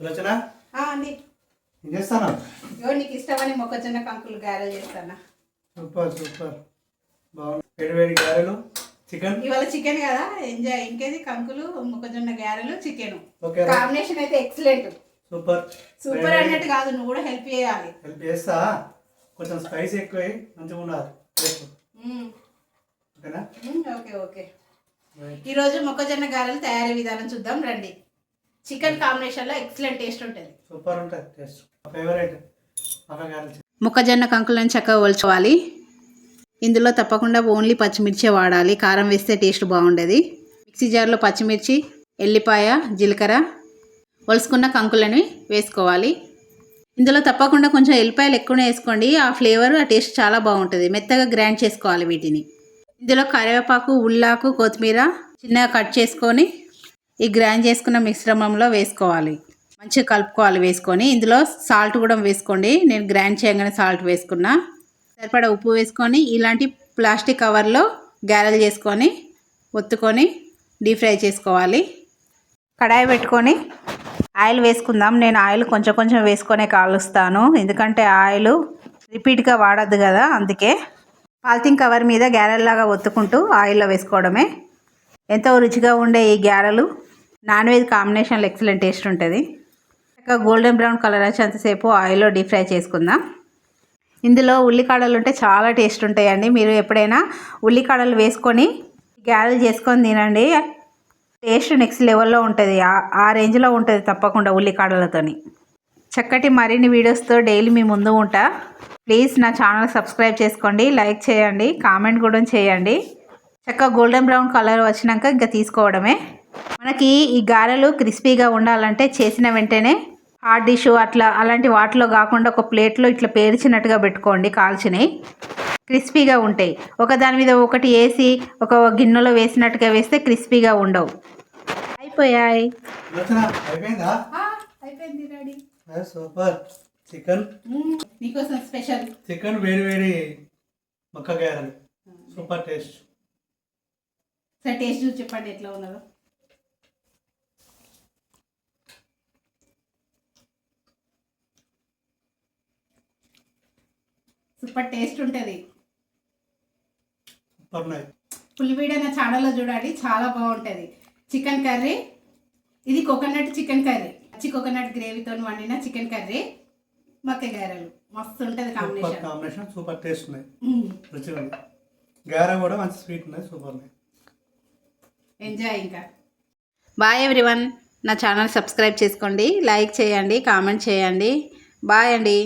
సులోచన అండి. ఏం చేస్తాను? నీకు ఇష్టమని మొక్కజొన్న కంకులు గారెలు చేస్తానా? Super super. బాగుంది వేడి వేడి గారెలు చికెన్? ఇవాళ చికెన్ కదా. ఎంజాయ్. ఇంకేది కంకులు మొక్కజొన్న గారెలు చికెన్. ఓకే కాంబినేషన్ అయితే ఎక్సలెంట్. సూపర్. సూపర్ అన్నట్టు కాదు నువ్వు కూడా హెల్ప్ చేయాలి. హెల్ప్ చేస్తా. కొంచెం స్పైస్ ఎక్కువ మంచిగా. మ్మ్. ఓకేనా? Okay okay. ఈరోజు మొక్కజొన్న గారెలు తయారీ విధానం చూద్దాం రండి. చికెన్ కాంబినేషన్లో ఎక్సలెంట్ టేస్ట్ ఉంటుంది. సూపర్ ఉంటుంది టేస్ట్. ఫేవరెట్ మొక్కజొన్న కంకులను చక్కగా ఒలుచుకోవాలి. ఇందులో తప్పకుండా ఓన్లీ పచ్చిమిర్చి వాడాలి. కారం వేస్తే టేస్ట్ బాగుండేది. మిక్సీ జార్లో పచ్చిమిర్చి ఎల్లిపాయ జీలకర్ర ఒలుసుకున్న కంకులని వేసుకోవాలి. ఇందులో తప్పకుండా కొంచెం ఎల్లిపాయలు ఎక్కువనే వేసుకోండి. ఆ ఫ్లేవర్ ఆ టేస్ట్ చాలా బాగుంటుంది. మెత్తగా గ్రైండ్ చేసుకోవాలి వీటిని. ఇందులో కరివేపాకు ఉల్లాకు కొత్తిమీర చిన్నగా కట్ చేసుకొని ఈ గ్రైండ్ చేసుకున్న మిశ్రమంలో వేసుకోవాలి. మంచిగా కలుపుకోవాలి వేసుకొని. ఇందులో సాల్ట్ కూడా వేసుకోండి. నేను గ్రైండ్ చేయగానే సాల్ట్ వేసుకున్నా. సరిపడా ఉప్పు వేసుకొని ఇలాంటి ప్లాస్టిక్ కవర్లో గ్యారెల్ చేసుకొని ఒత్తుకొని డీప్ ఫ్రై చేసుకోవాలి. కడాయి పెట్టుకొని ఆయిల్ వేసుకుందాం. నేను ఆయిల్ కొంచెం కొంచెం వేసుకొనే కాలుస్తాను. ఎందుకంటే ఆయిల్ రిపీట్గా వాడద్దు కదా అందుకే. పాలిథిన్ కవర్ మీద గ్యారెల్లాగా ఒత్తుకుంటూ ఆయిల్లో వేసుకోవడమే. ఎంతో రుచిగా ఉండే ఈ గ్యారెలు నాన్ వెజ్ కాంబినేషన్లో ఎక్సలెంట్ టేస్ట్ ఉంటుంది. ఇంకా గోల్డెన్ బ్రౌన్ కలర్ వచ్చేంతసేపు ఆయిల్లో డీప్ ఫ్రై చేసుకుందాం. ఇందులో ఉల్లికాడలు ఉంటే చాలా టేస్ట్ ఉంటాయండి. మీరు ఎప్పుడైనా ఉల్లికాడలు వేసుకొని గ్యారెలు చేసుకొని తినండి. టేస్ట్ నెక్స్ట్ లెవెల్లో ఉంటుంది. ఆ- ఆ రేంజ్లో ఉంటుంది తప్పకుండా ఉల్లికాడలతోని. చక్కటి మరిన్ని వీడియోస్తో డైలీ మీ ముందు ఉంటా. ప్లీజ్ నా ఛానల్ సబ్స్క్రైబ్ చేసుకోండి లైక్ చేయండి కామెంట్ కూడా చేయండి. చక్కగా గోల్డెన్ బ్రౌన్ కలర్ వచ్చినాక ఇంకా తీసుకోవడమే. మనకి ఈ గారెలు క్రిస్పీగా ఉండాలంటే చేసిన వెంటనే హాట్ డిష్ అట్లా అలాంటి వాటిలో కాకుండా ఒక ప్లేట్లో ఇట్లా పేర్చినట్టుగా పెట్టుకోండి కాల్చినవి క్రిస్పీగా ఉంటాయి. ఒక దాని మీద ఒకటి వేసి ఒక గిన్నెలో వేసినట్టుగా వేస్తే క్రిస్పీగా ఉండవు. అయిపోయాయి. సులోచన అయిపోయిందా? అయిపోయింది రెడీ. సూపర్. చికెన్? నీకోసం స్పెషల్. చికెన్ వేడి వేడి మొక్క గారెలు సూపర్ టేస్ట్. సార్ టేస్ట్ చూసి చెప్పండి ఎట్లా ఉన్నదో. సూపర్ టేస్ట్ ఉంటుంది. పులివీడ నా ఛానల్లో చూడండి చాలా బాగుంటుంది. చికెన్ కర్రీ ఇది కోకోనట్ చికెన్ కర్రీ. పచ్చి కోకోనట్ గ్రేవీతో వండిన చికెన్ కర్రీ మక్క గారెలు. మస్తు ఉంటుంది super combination. Combination super taste ఉన్నాయి. రుచిగా ఉంది. గారె కూడా మంచి స్వీట్ ఉన్నాయి సూపర్ ఉన్నాయి. ఎంజాయ్ ఇంకా. బాయ్ ఎవ్రీవన్ నా ఛానల్ సబ్స్క్రైబ్ చేసుకోండి లైక్ చేయండి కామెంట్ చేయండి. బాయ్ అండి.